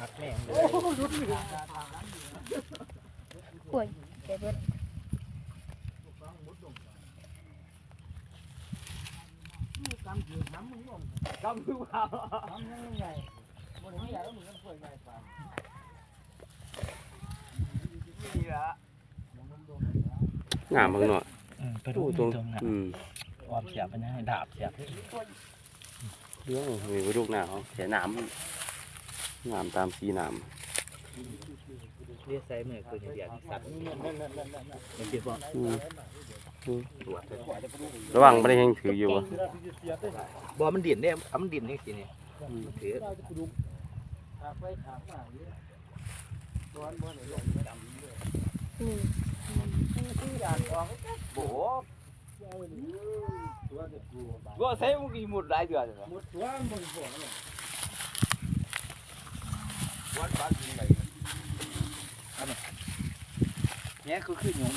หักแม่งเลยป่วยเดี๋ยวเบิดกำคือน้ำมึงงกำคือเปล่าน้ำยังใหญ่บนนี้ใหญ่แล้วมึงก็ป่วยใหญ่กว่านี่ละงามเบิ่งเนาะไปดูโอ้ตรงอืมความเสียบมันยังดาบเสียบเดี๋ยวมีกระดูกหน้าเขาเสียน้ำ น้ำตามสีน้เรียกใส่มือคือเดียวที่สัตว์มันคิดว่าำอืมตรวจระวังไม่ได้แห้งถืออยู่วะบ่มันดิ่นเนี่ยมันดิ่นนี่สิเนี่ยถืออืมโบก็ใช้มึงกี่หมดหลายเดือนเลยหมดตัวมึงบ่ วัดบ้านยิงไหนอันนี้เนี่ยคือขึ้นยง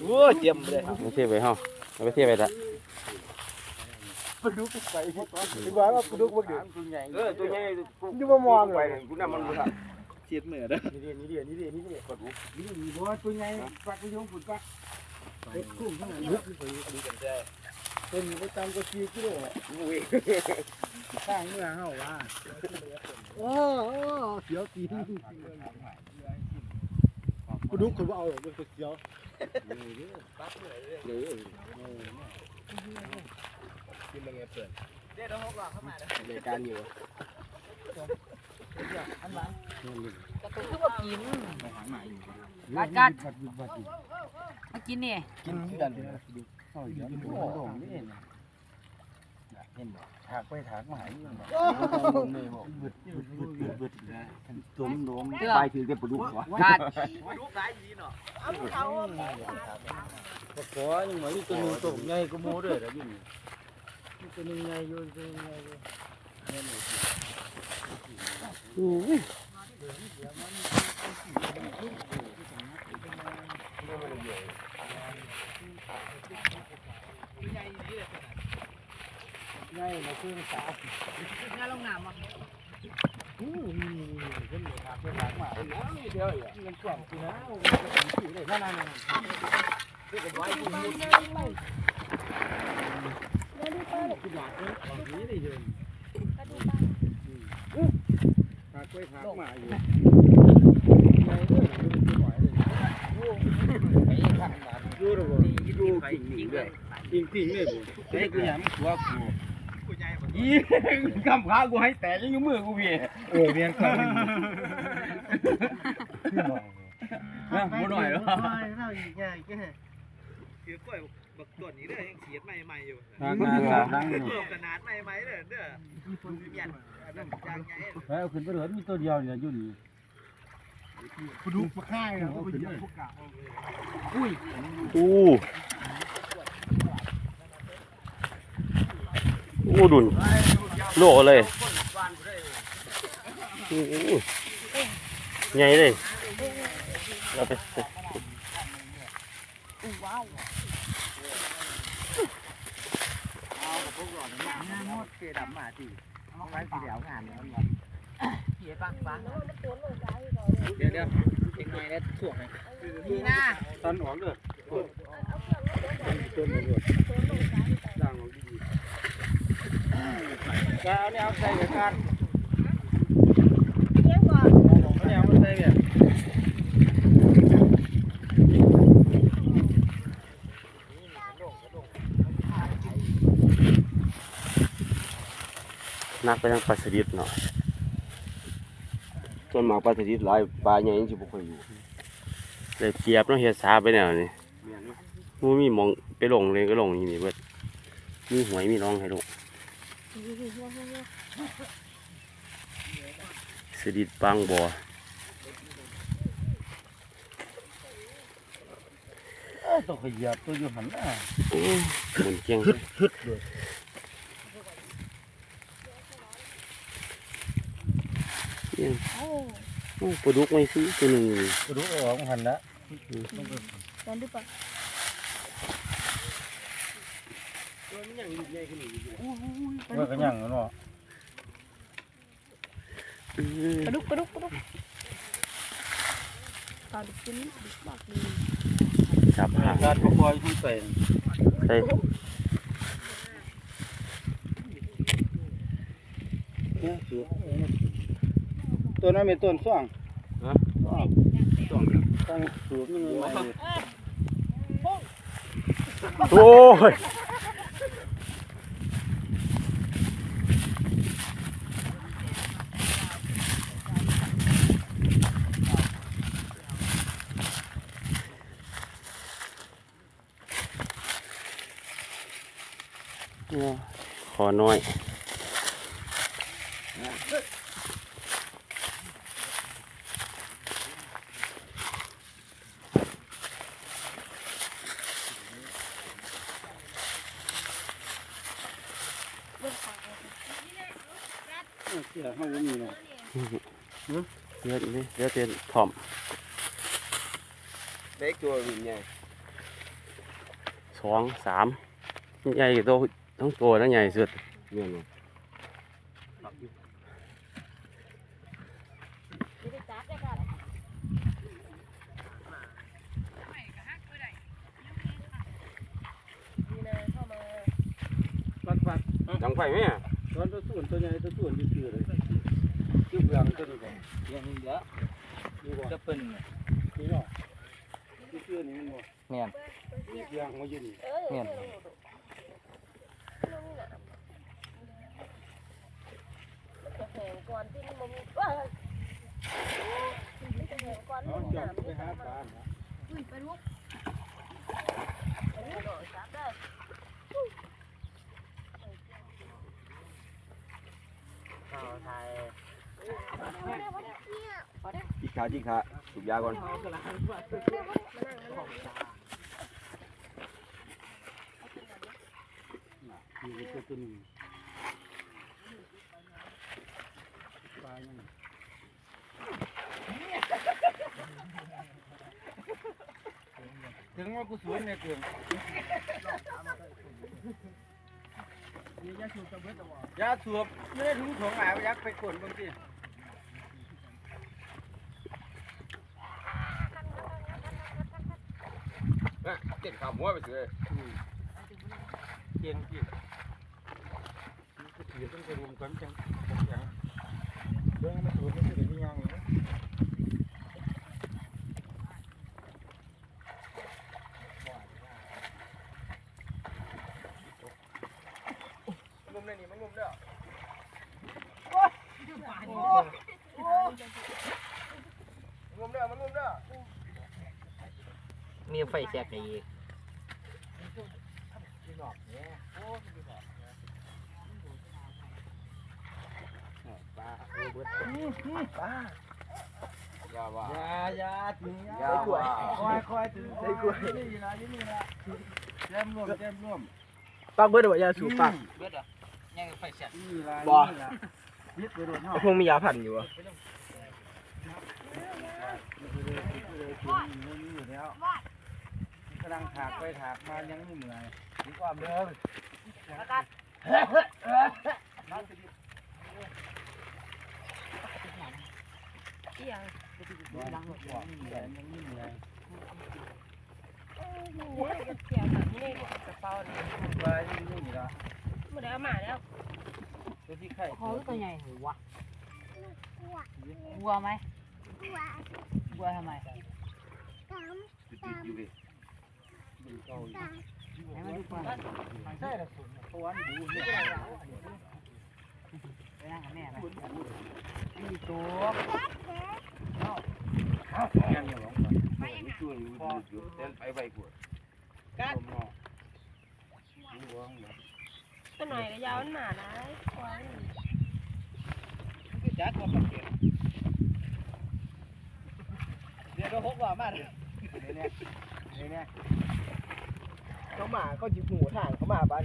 โอ้เจ็บเลยไม่เทียบไปห้องเอาไปเทียบไปละปลาดุกไปที่ว่าว่าปลาดุกมันเดือดเออตัวใหญ่อยู่มามองเลยกูน่ะมันบ่ทันเจ็บเหนือเด้อนี่เดียวนี่เดียวนี่เดียวนี่เดียวปลาดุกนี่นี่บ่ตัวใหญ่ปลากระยงฝุ่นปลาเด็กกุ้งขนาดนี้ เป็นไปตามกว่าสี่กิโลข้างเมื่อเฮาว่าโอ้โอ้เสียวตีนปลาดุกคนว่าเอาเป็นเสียวรายการอยู่กระตุกคือบ่กินกัดกัดกัดมากินนี่กินกัน โอ้ยยังโด่งนี่นะเห็นบ่ถากไปถากมาหายยังบ่บึดบึดบึดบึดบึดนะจมลงไปถือแต่ปลาดุกวะกัดลูกหลายดีเนาะขอยังมาอยู่ตัวนึงตัวใหญ่ก็โมด้วยแล้วอยู่นี่ตัวนึงใหญ่อยู่ตัวนึงใหญ่อยู่ ง่ายมาซื้อสาวงานลงน้ำอะอู้นี่นี่ขึ้นเลยครับเป็นหลักมาเลยนะเดียวอะเงินกล่องสินนะมันจะเป็นสีเลยนั่นนั่นนั่นคือเป็นไว้ที่มุดที่หลักเนี่ยของนี้เลยยืนถากไปถากมาอยู่ไงเด้อดูหน่อยเลยไอ้ข้างบ้านดูดูดูกิ่งนี่ ด้วยกิ่งกิ่งเลยไอ้กูยังตัวกูอีกำขากูให้แตกยังมือกูพี่เออเรียนกันขึ้นมานะบ่หน่อยเหรอเราอีกไงแกคือกล้วยบักต้นนี้เด้อยังเขียดใหม่ๆอยู่ทางงานสามดังอยู่เพิ่มขนาดใหม่ๆเด้อเด้อเปลี่ยนอันนั้นยางใหญ่แล้วขึ้นไปเหลือมีตัวเดียวเนี่ยอยู่นี่กูดูมาค่ายนะเอาขึ้นเลยอู้ อู้ดุนโลเลยใหญ่เลยเอาไปเกดำมาจีไปสีเหลียวงานแล้วเหี้ยปังปังเดี๋ยวเดี๋ยวอีกหน่อยแล้ถ่วงเลยนี่นะตันออกเลยต้นเลยด่างออกดี จะเอาเนี่ยเอาใส่กันกันเนี่ยเอาใส่เนี่ยนักไปทางปลาสลิดเนาะต้นหมากปลาสลิดหลายปลาใหญ่ยังสิบ่ค่อยอยู่เลยเกียบเนาะเฮ็ดสาไปแนวนี้มูมีหมองไปลงเลยก็ลงนี่นี่เบิดมีหวยมีน้องให้ลง สลิดบางบ่อต้องขยับตัวอยู่หันอะโอ้ยหมุนเกียงฮึดเลยเกียงโอ้ปลาดุกไว้สิตัวหนึงนี่กูดูออกหันละเดินดูป่ะ ว่ากันยังเนาะอืมปลาดุกปลาดุกปลาดุกปลาดุกตัวนี้ดุกมากเลยจับหางการประคอยที่ใส่ใส่เนี่ยสูตัวนั้นเป็นต้นส่วงส่วงส่วงตั้งสูบนี่มีไหมโอ้ย ขอน้อยเสียห้องมีเนาะเดี๋ยวนี่เดี๋ยวเตียนถ่อมเด็กตัววิ่งใหญ่สองสามใหญ่ตัว ทั้งตัวแล้วใหญ่สุดเนี่ยเนาะปักปักจังไฟไหมอะตอนตัวส่วนตัวใหญ่ตัวส่วนนี่คือเลยคือเปลืองตัวนี้ก่อนอย่างนี้เยอะนี่บ่จะเป็นนี่เนาะคือเสื้อนี่มันบ่แม่นเปลืองมาอยู่นี่แม่น ก่อนที่มันมีว้าก่อนเอาจับไปหาปลานะปลาดุกปลาดุกจับได้ข้าวไทยจิกขาจิกขาสูบยาก่อนอตัวนี้ ปลายังถึงว่ากูสวนเนี่ยเกินยาสูบไม่ได้ถุงของหายยักไปขนบางทีเจ็ดขาหัวไปเลยเก่งจริงถือต้องไปรวมกันจังจัง เรื่องมันสูงมันจะเป็นยังไงงุมเลยนี่มันงุมเด้องมเด้อมันงมเด้อมีไฟแช็กอีกอย่าว่าอ ย่าอย่าถึงยาว่าคอยคอยถึงใส่กล้วยนี่นะนี่นะแจ่มร่วมแจ่มร่วมปักเบิดว่ายาสูบปักเบิดอะยังไฟแช็กนี่ล่ะยึดไปโดนเฮาคงมียาพันอยู่อะกำลังถากไปถากมายังไม่เหนื่อยถึงควาเดิมเอียงดังหัวเหนื่อยยังไม่เหนื่อยโอ้ยจะเกี่ยวกับนี่กระเป๋าเด้เอามาแล้วตัวที่ไข่เขาตัวใหญ่หัววัวไหมวัวทำ เก่าอยู่ให้มันดูก่อนใช่ละสุนเพราวนี่นหม่ไหมมีตัวยังอยู่หลงช่วยอยู่อยู่เต้นไปไปกูกัดมอดูว่าเลยตัวหน่อยก็ยาวมันหนาได้ควายคือจัดว่าปักเก็บเดี๋ยวเราพกว่ามาเลยเนี่ยเนี่ยเขามาเขาจิหูทางเขามาบ้าน